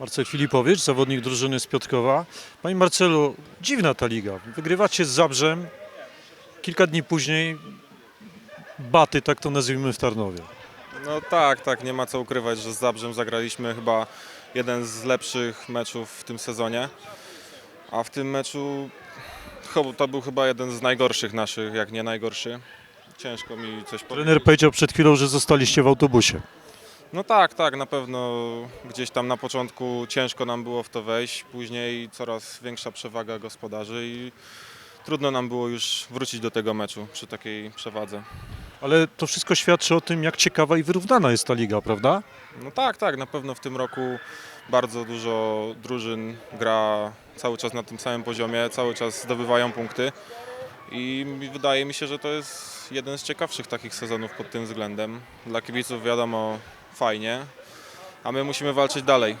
Marcel Filipowicz, zawodnik drużyny z Piotrkowa. Panie Marcelu, dziwna ta liga. Wygrywacie z Zabrzem, kilka dni później baty, tak to nazwijmy w Tarnowie. No tak, tak, nie ma co ukrywać, że z Zabrzem zagraliśmy chyba jeden z lepszych meczów w tym sezonie. A w tym meczu to był chyba jeden z najgorszych naszych, jak nie najgorszy. Ciężko mi coś Trener powiedzieć. powiedział przed chwilą, że zostaliście w autobusie. No tak, tak, na pewno gdzieś tam na początku ciężko nam było w to wejść, później coraz większa przewaga gospodarzy i trudno nam było już wrócić do tego meczu przy takiej przewadze. Ale to wszystko świadczy o tym, jak ciekawa i wyrównana jest ta liga, prawda? No tak, tak, na pewno w tym roku bardzo dużo drużyn gra cały czas na tym samym poziomie, cały czas zdobywają punkty i wydaje mi się, że to jest jeden z ciekawszych takich sezonów pod tym względem. Dla kibiców wiadomo fajnie, a my musimy walczyć dalej.